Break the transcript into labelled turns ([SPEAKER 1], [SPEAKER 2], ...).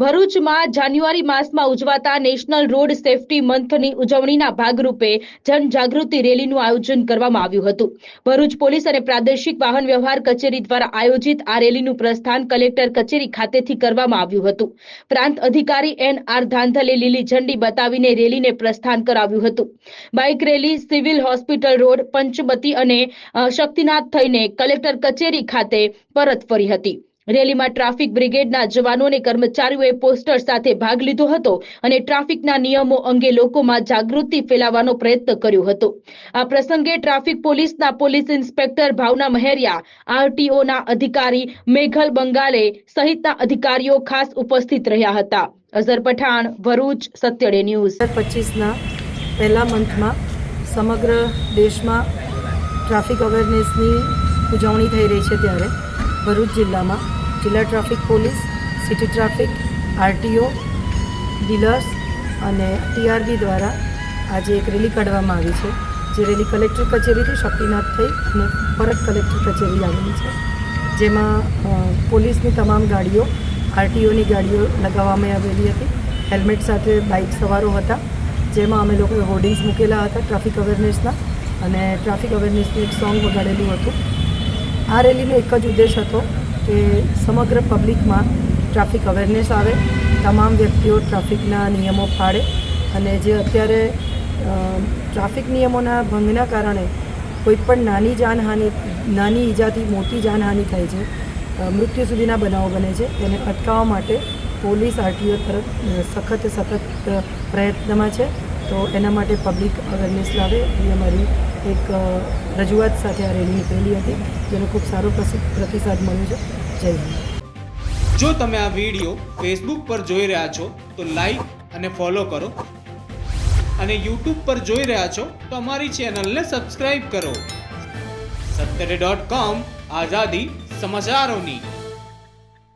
[SPEAKER 1] ભરૂચમાં જાન્યુઆરી માસમાં ઉજવાતા નેશનલ રોડ સેફટી મંથની ઉજવણીના ભાગરૂપે જનજાગૃતિ રેલીનું આયોજન કરવામાં આવ્યું હતું. ભરૂચ પોલીસ અને પ્રાદેશિક વાહન વ્યવહાર કચેરી દ્વારા આયોજિત આ રેલીનું પ્રસ્થાન કલેક્ટર કચેરી ખાતેથી કરવામાં આવ્યું હતું. પ્રાંત અધિકારી એન આર ધાંધલે લીલી ઝંડી બતાવીને રેલીને પ્રસ્થાન કરાવ્યું હતું. Bike rally, civil hospital road Panchmati અને શક્તિનાથ થઈને કલેક્ટર કચેરી ખાતે પરત ફરી હતી. રેલીમાં ટ્રાફિક બ્રિગેડના જવાનો અને કર્મચારીઓએ પોસ્ટર સાથે ભાગ લીધો હતો અને ટ્રાફિકના નિયમો અંગે લોકોમાં જાગૃતિ ફેલાવવાનો પ્રયત્ન કર્યો હતો. આ પ્રસંગે ટ્રાફિક પોલીસના પોલીસ ઇન્સ્પેક્ટર ભાવના મહેરિયા, આરટીઓના અધિકારી મેઘલ બંગાલે સહિતના અધિકારીઓ ખાસ ઉપસ્થિત રહ્યા હતા. અઝર પઠાણ, ભરૂચ, સત્યડે ન્યૂઝ.
[SPEAKER 2] પચીસના પહેલા મંથમાં સમગ્ર દેશમાં ટ્રાફિક અવેરનેસની ઉજવણી થઈ રહી છે ત્યારે ભરૂચ જિલ્લામાં. જિલ્લા traffic police, city traffic, RTO, dealers અને ટીઆરબી દ્વારા આજે એક રેલી કાઢવામાં આવી છે. જે રેલી કલેક્ટર કચેરીથી શક્તિનાથ થઈ અને પરત કલેક્ટર કચેરી આવેલી છે. જેમાં પોલીસની તમામ ગાડીઓ, આરટીઓની ગાડીઓ લગાવવામાં આવેલી હતી. હેલ્મેટ સાથે બાઇક સવારો હતા, જેમાં અમે લોકોએ હોર્ડિંગ્સ મૂકેલા હતા ટ્રાફિક અવેરનેસના અને ટ્રાફિક અવેરનેસનું એક સોંગ વગાડેલું હતું. આ રેલીનો એક જ ઉદ્દેશ હતો કે સમગ્ર પબ્લિકમાં ટ્રાફિક અવેરનેસ આવે, તમામ વ્યક્તિઓ ટ્રાફિકના નિયમો પાળે અને જે અત્યારે ટ્રાફિક નિયમોના ભંગના કારણે કોઈપણ નાની જાનહાનિ, નાની ઈજાથી મોટી જાનહાનિ થાય છે મૃત્યુ સુધીના બનાવો બને છે, તેને અટકાવવા માટે પોલીસ આરટીઓ તરફ સખત, સતત પ્રયત્નમાં છે. તો એના માટે પબ્લિક અવેરનેસ લાવે. એ અમારી એક રજૂઆત સાથે આ રેલી નીકળેલી હતી, જેનો ખૂબ સારો પ્રતિસાદ મળ્યો છે. જય હિન્દ.
[SPEAKER 3] જો તમે આ વીડિયો ફેસબુક પર જોઈ રહ્યા છો, તો લાઈક અને ફોલો કરો. અને યુટ્યુબ પર જોઈ રહ્યા છો, તો અમારી ચેનલને સબસ્ક્રાઇબ કરો. સત્તરે ડોટ કોમ આઝાદી સમાચારોની.